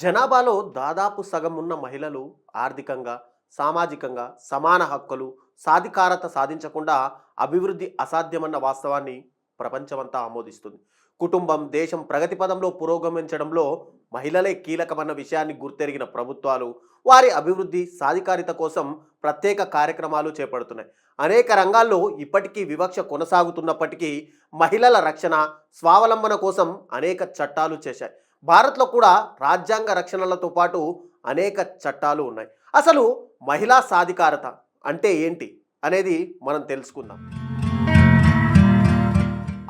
జనాభాలో దాదాపు సగం ఉన్న మహిళలు ఆర్థికంగా సామాజికంగా సమాన హక్కులు సాధికారత సాధించకుండా అభివృద్ధి అసాధ్యమన్న వాస్తవాన్ని ప్రపంచమంతా ఆమోదిస్తుంది. కుటుంబం దేశం ప్రగతి పదంలో పురోగమించడంలో మహిళలే కీలకమన్న విషయాన్ని గుర్తెరిగిన ప్రభుత్వాలు వారి అభివృద్ధి సాధికారిత కోసం ప్రత్యేక కార్యక్రమాలు చేపడుతున్నాయి. అనేక రంగాల్లో ఇప్పటికీ వివక్ష కొనసాగుతున్నప్పటికీ మహిళల రక్షణ స్వావలంబన కోసం అనేక చట్టాలు చేశాయి. భారత్లో కూడా రాజ్యాంగ రక్షణలతో పాటు అనేక చట్టాలు ఉన్నాయి. అసలు మహిళా సాధికారత అంటే ఏంటి అనేది మనం తెలుసుకుందాం.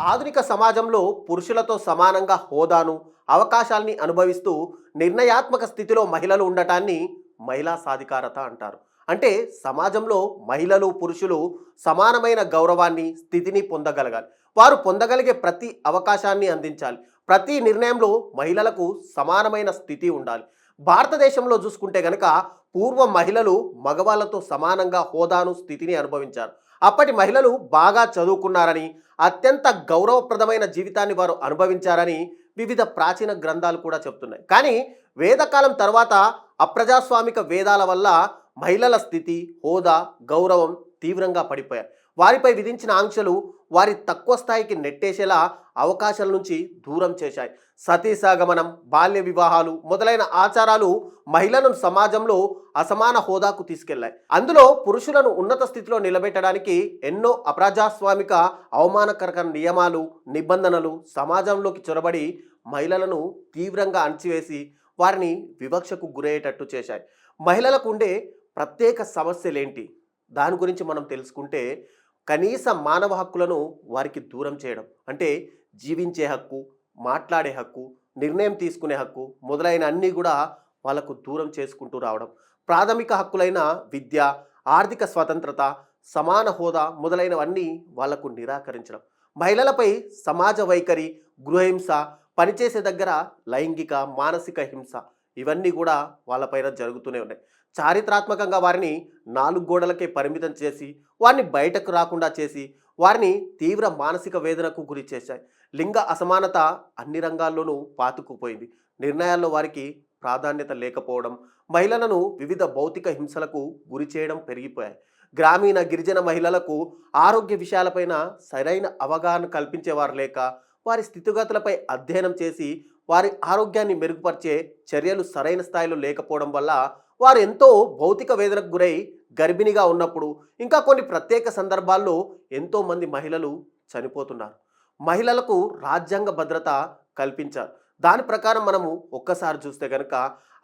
ఆధునిక సమాజంలో పురుషులతో సమానంగా హోదాను అవకాశాల్ని అనుభవిస్తూ నిర్ణయాత్మక స్థితిలో మహిళలు ఉండటాన్ని మహిళా సాధికారత అంటారు. అంటే సమాజంలో మహిళలు పురుషులు సమానమైన గౌరవాన్ని స్థితిని పొందగలగాలి. వారు పొందగలిగే ప్రతి అవకాశాన్ని అందించాలి. ప్రతి నిర్ణయంలో మహిళలకు సమానమైన స్థితి ఉండాలి. భారతదేశంలో చూసుకుంటే గనక పూర్వ మహిళలు మగవాళ్ళతో సమానంగా హోదాను స్థితిని అనుభవించారు. అప్పటి మహిళలు బాగా చదువుకున్నారని అత్యంత గౌరవప్రదమైన జీవితాన్ని వారు అనుభవించారని వివిధ ప్రాచీన గ్రంథాలు కూడా చెప్తున్నాయి. కానీ వేదకాలం తర్వాత అప్రజాస్వామిక వేదాల వల్ల మహిళల స్థితి హోదా గౌరవం తీవ్రంగా పడిపోయాయి. వారిపై విధించిన ఆంక్షలు వారి తక్కువ స్థాయికి నెట్టేసేలా అవకాశాల నుంచి దూరం చేశాయి. సతీసాగమనం బాల్య వివాహాలు మొదలైన ఆచారాలు మహిళలను సమాజంలో అసమాన హోదాకు తీసుకెళ్ళాయి. అందులో పురుషులను ఉన్నత స్థితిలో నిలబెట్టడానికి ఎన్నో అప్రజాస్వామిక అవమానకరక నియమాలు నిబంధనలు సమాజంలోకి చొరబడి మహిళలను తీవ్రంగా అణచివేసి వారిని వివక్షకు గురయ్యేటట్టు చేశాయి. మహిళలకు ఉండే ప్రత్యేక సమస్యలేంటి? దాని గురించి మనం తెలుసుకుంటే కనీస మానవ హక్కులను వారికి దూరం చేయడం. అంటే జీవించే హక్కు మాట్లాడే హక్కు నిర్ణయం తీసుకునే హక్కు మొదలైన అన్నీ కూడా వాళ్ళకు దూరం చేసుకుంటూ రావడం. ప్రాథమిక హక్కులైన విద్య ఆర్థిక స్వతంత్రత సమాన హోదా మొదలైనవన్నీ వాళ్ళకు నిరాకరించడం. మహిళలపై సమాజ వైఖరి గృహహింస పనిచేసే దగ్గర లైంగిక మానసిక హింస ఇవన్నీ కూడా వాళ్ళపైన జరుగుతూనే ఉన్నాయి. చారిత్రాత్మకంగా వారిని నాలుగు గోడలకే పరిమితం చేసి వారిని బయటకు రాకుండా చేసి వారిని తీవ్ర మానసిక వేదనకు గురి చేశాయి. లింగ అసమానత అన్ని రంగాల్లోనూ పాతుకుపోయింది. నిర్ణయాల్లో వారికి ప్రాధాన్యత లేకపోవడం మహిళలను వివిధ భౌతిక హింసలకు గురి చేయడం పెరిగిపోయాయి. గ్రామీణ గిరిజన మహిళలకు ఆరోగ్య విషయాలపైన సరైన అవగాహన కల్పించేవారు లేక వారి స్థితిగతులపై అధ్యయనం చేసి వారి ఆరోగ్యాన్ని మెరుగుపరిచే చర్యలు సరైన స్థాయిలో లేకపోవడం వల్ల వారు ఎంతో భౌతిక వేదనకు గురై గర్భిణిగా ఉన్నప్పుడు ఇంకా కొన్ని ప్రత్యేక సందర్భాల్లో ఎంతోమంది మహిళలు చనిపోతున్నారు. మహిళలకు రాజ్యాంగ భద్రత కల్పించారు. దాని ప్రకారం మనము ఒక్కసారి చూస్తే కనుక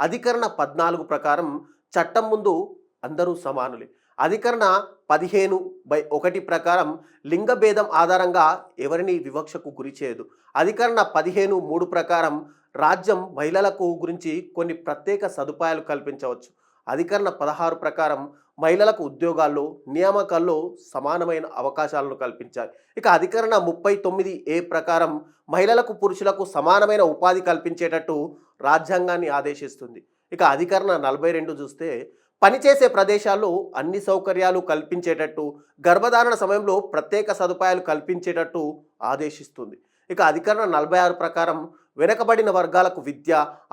అధికరణ పద్నాలుగు ప్రకారం చట్టం ముందు అందరూ సమానులే. అధికరణ పదిహేను బై ఒకటి ప్రకారం లింగ భేదం ఆధారంగా ఎవరిని వివక్షకు గురి చేయదు. అధికరణ పదిహేను మూడు ప్రకారం రాజ్యం మహిళలకు గురించి కొన్ని ప్రత్యేక సదుపాయాలు కల్పించవచ్చు. అధికరణ పదహారు ప్రకారం మహిళలకు ఉద్యోగాల్లో నియామకాల్లో సమానమైన అవకాశాలను కల్పించాలి. ఇక అధికరణ ముప్పై తొమ్మిది ఏ ప్రకారం మహిళలకు పురుషులకు సమానమైన ఉపాధి కల్పించేటట్టు రాజ్యాంగాన్ని ఆదేశిస్తుంది. ఇక అధికరణ నలభై రెండు చూస్తే పనిచేసే ప్రదేశాల్లో అన్ని సౌకర్యాలు కల్పించేటట్టు గర్భధారణ సమయంలో ప్రత్యేక సదుపాయాలు కల్పించేటట్టు ఆదేశిస్తుంది. ఇక అధికరణ నలభై ఆరు ప్రకారం వెనకబడిన వర్గాలకు విద్య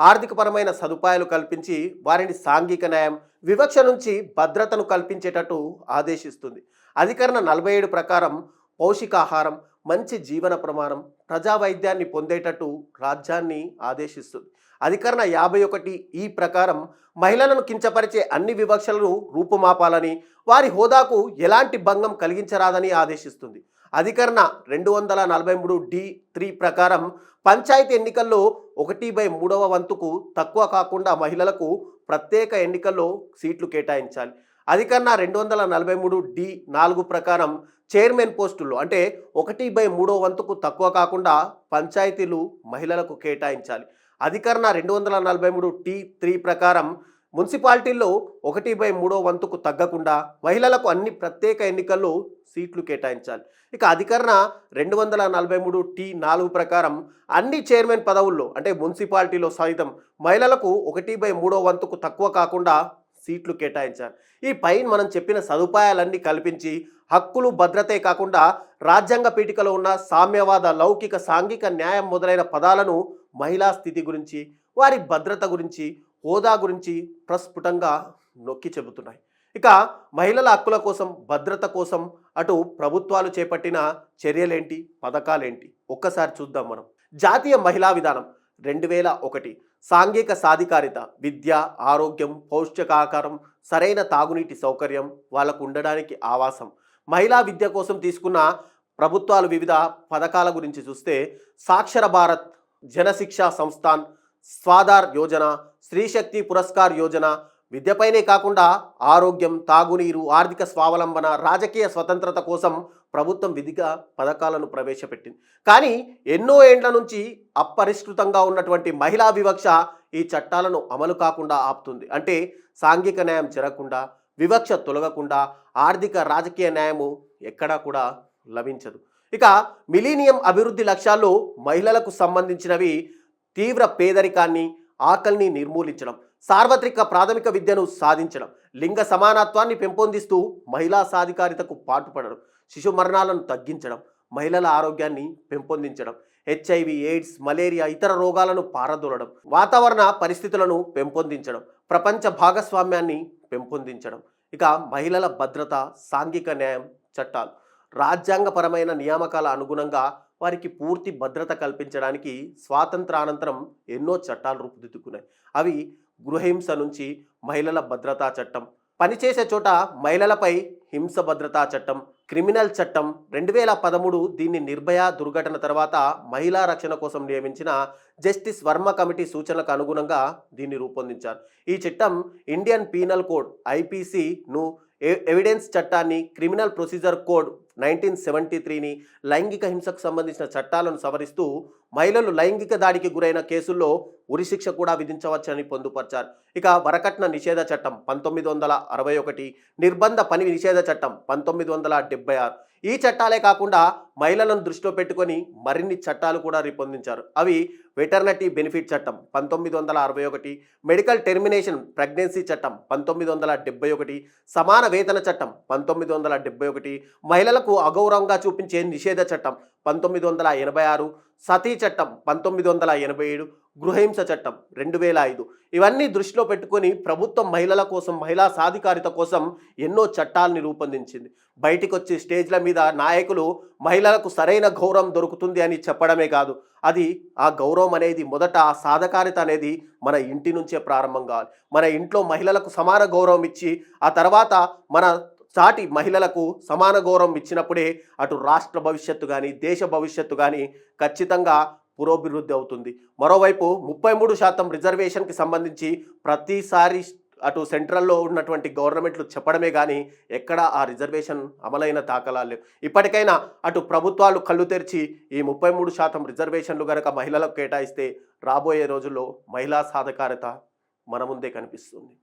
ఆర్థికపరమైన సదుపాయాలు కల్పించి వారిని సాంఘిక న్యాయం వివక్ష నుంచి భద్రతను కల్పించేటట్టు ఆదేశిస్తుంది. అధికరణ నలభై ఏడు ప్రకారం పౌషికాహారం మంచి జీవన ప్రమాణం ప్రజా వైద్యాన్ని పొందేటట్టు రాజ్యాన్ని ఆదేశిస్తుంది. అధికరణ యాభై ఒకటి ఈ ప్రకారం మహిళలను కించపరిచే అన్ని వివక్షలను రూపుమాపాలని వారి హోదాకు ఎలాంటి భంగం కలిగించరాదని ఆదేశిస్తుంది. అధికరణ రెండు వందల నలభై మూడు డి త్రీ ప్రకారం పంచాయతీ ఎన్నికల్లో ఒకటి బై మూడవ వంతుకు తక్కువ కాకుండా మహిళలకు ప్రత్యేక ఎన్నికల్లో సీట్లు కేటాయించాలి. అధికరణ రెండు వందల నలభై మూడు డి నాలుగు ప్రకారం చైర్మన్ పోస్టులు అంటే ఒకటి బై మూడో వంతుకు తక్కువ కాకుండా పంచాయతీలు మహిళలకు కేటాయించాలి. అధికరణ రెండు వందల నలభై మూడు టీ త్రీ ప్రకారం మున్సిపాలిటీల్లో ఒకటి బై మూడో వంతుకు తగ్గకుండా మహిళలకు అన్ని ప్రత్యేక ఎన్నికల్లో సీట్లు కేటాయించాలి. ఇక అధికరణ రెండు వందల నలభై మూడు టీ నాలుగు ప్రకారం అన్ని చైర్మన్ పదవుల్లో అంటే మున్సిపాలిటీలో సైతం మహిళలకు ఒకటి బై మూడో వంతుకు తక్కువ కాకుండా సీట్లు కేటాయించాలి. ఈ పైన మనం చెప్పిన సదుపాయాలన్నీ కల్పించి హక్కులు భద్రతే కాకుండా రాజ్యాంగ పీఠికలో ఉన్న సామ్యవాద లౌకిక సాంఘిక న్యాయం మొదలైన పదాలను మహిళా స్థితి గురించి వారి భద్రత గురించి హోదా గురించి ప్రస్ఫుటంగా నొక్కి చెబుతున్నాయి. ఇక మహిళల హక్కుల కోసం భద్రత కోసం అటు ప్రభుత్వాలు చేపట్టిన చర్యలేంటి పథకాలేంటి? ఒక్కసారి చూద్దాం మనం. జాతీయ మహిళా విధానం రెండు వేల ఒకటి. సాంఘిక సాధికారిత విద్య ఆరోగ్యం పౌష్టికాహారం సరైన తాగునీటి సౌకర్యం వాళ్ళకు ఉండడానికి ఆవాసం. మహిళా విద్య కోసం తీసుకున్న ప్రభుత్వాలు వివిధ పథకాల గురించి చూస్తే సాక్షర భారత్ జనశిక్షా సంస్థాన్ స్వాదార్ యోజన స్త్రీశక్తి పురస్కార్ యోజన విద్యపైనే కాకుండా ఆరోగ్యం తాగునీరు ఆర్థిక స్వావలంబన రాజకీయ స్వతంత్రత కోసం ప్రభుత్వం విధిగా పథకాలను ప్రవేశపెట్టింది. కానీ ఎన్నో ఏండ్ల నుంచి అపరిష్కృతంగా ఉన్నటువంటి మహిళా వివక్ష ఈ చట్టాలను అమలు కాకుండా ఆపుతుంది. అంటే సాంఘిక న్యాయం జరగకుండా వివక్ష తొలగకుండా ఆర్థిక రాజకీయ న్యాయము ఎక్కడా కూడా లభించదు. ఇక మిలీనియం అభివృద్ధి లక్ష్యాల్లో మహిళలకు సంబంధించినవి తీవ్ర పేదరికాన్ని ఆకలిని నిర్మూలించడం సార్వత్రిక ప్రాథమిక విద్యను సాధించడం లింగ సమానత్వాన్ని పెంపొందిస్తూ మహిళా సాధికారితకు పాటుపడడం శిశు మరణాలను తగ్గించడం మహిళల ఆరోగ్యాన్ని పెంపొందించడం హెచ్ఐవి ఎయిడ్స్ మలేరియా ఇతర రోగాలను పారదోలడం వాతావరణ పరిస్థితులను పెంపొందించడం ప్రపంచ భాగస్వామ్యాన్ని పెంపొందించడం. ఇక మహిళల భద్రత సాంఘిక న్యాయం చట్టాలు. రాజ్యాంగపరమైన నియామకాల అనుగుణంగా వారికి పూర్తి భద్రత కల్పించడానికి స్వాతంత్రానంతరం ఎన్నో చట్టాలు రూపుదిద్దుకున్నాయి. అవి గృహహింస నుంచి మహిళల భద్రతా చట్టం పనిచేసే చోట మహిళలపై హింస భద్రతా చట్టం క్రిమినల్ చట్టం. రెండు వేల పదమూడు దీన్ని నిర్భయ దుర్ఘటన తర్వాత మహిళా రక్షణ కోసం నియమించిన జస్టిస్ వర్మ కమిటీ సూచనలకు అనుగుణంగా దీన్ని రూపొందించారు. ఈ చట్టం ఇండియన్ పీనల్ కోడ్ ఐపీసీను ఎవిడెన్స్ చట్టాన్ని criminal procedure code nineteen seventy త్రీని లైంగిక హింసకు సంబంధించిన చట్టాలను సవరిస్తూ మహిళలు లైంగిక దాడికి గురైన కేసుల్లో ఉరిశిక్ష కూడా విధించవచ్చని పొందుపరిచారు. ఇక వరకట్న నిషేధ చట్టం పంతొమ్మిది వందల అరవై ఒకటి నిర్బంధ పని నిషేధ చట్టం పంతొమ్మిది వందల డెబ్బై ఆరు. ఈ చట్టాలే కాకుండా మహిళలను దృష్టిలో పెట్టుకొని మరిన్ని చట్టాలు కూడా రూపొందించారు. అవి వెటర్నటీ బెనిఫిట్ చట్టం పంతొమ్మిది వందల అరవై ఒకటి మెడికల్ టెర్మినేషన్ ప్రెగ్నెన్సీ చట్టం పంతొమ్మిది వందల డెబ్బై ఒకటి సమాన వేతన చట్టం పంతొమ్మిది వందల డెబ్బై ఒకటి మహిళలకు అగౌరవంగా చూపించే నిషేధ చట్టం పంతొమ్మిది వందల ఎనభై ఆరు సతీ చట్టం పంతొమ్మిది వందల ఎనభై ఏడు గృహహింస చట్టం రెండు వేల ఐదు. ఇవన్నీ దృష్టిలో పెట్టుకొని ప్రభుత్వం మహిళల కోసం మహిళా సాధికారిత కోసం ఎన్నో చట్టాలని రూపొందించింది. బయటికి వచ్చి స్టేజ్ల మీద నాయకులు మహిళలకు సరైన గౌరవం దొరుకుతుంది అని చెప్పడమే కాదు అది ఆ గౌరవం అనేది మొదట ఆ సాధకారిత అనేది మన ఇంటి నుంచే ప్రారంభం కావాలి. మన ఇంట్లో మహిళలకు సమాన గౌరవం ఇచ్చి ఆ తర్వాత మన సాటి మహిళలకు సమాన గౌరవం ఇచ్చినప్పుడే అటు రాష్ట్ర భవిష్యత్తు కానీ దేశ భవిష్యత్తు కానీ ఖచ్చితంగా పురోభివృద్ధి అవుతుంది. మరోవైపు ముప్పై మూడు శాతం రిజర్వేషన్కి సంబంధించి ప్రతిసారి అటు సెంట్రల్లో ఉన్నటువంటి గవర్నమెంట్లు చెప్పడమే కానీ ఎక్కడ ఆ రిజర్వేషన్ అమలైన దాఖలాలు లేవు. ఇప్పటికైనా అటు ప్రభుత్వాలు కళ్ళు తెరిచి ఈ ముప్పై మూడు శాతం రిజర్వేషన్లు గనక మహిళలకు కేటాయిస్తే రాబోయే రోజుల్లో మహిళా సాధకారత మన ముందే కనిపిస్తుంది.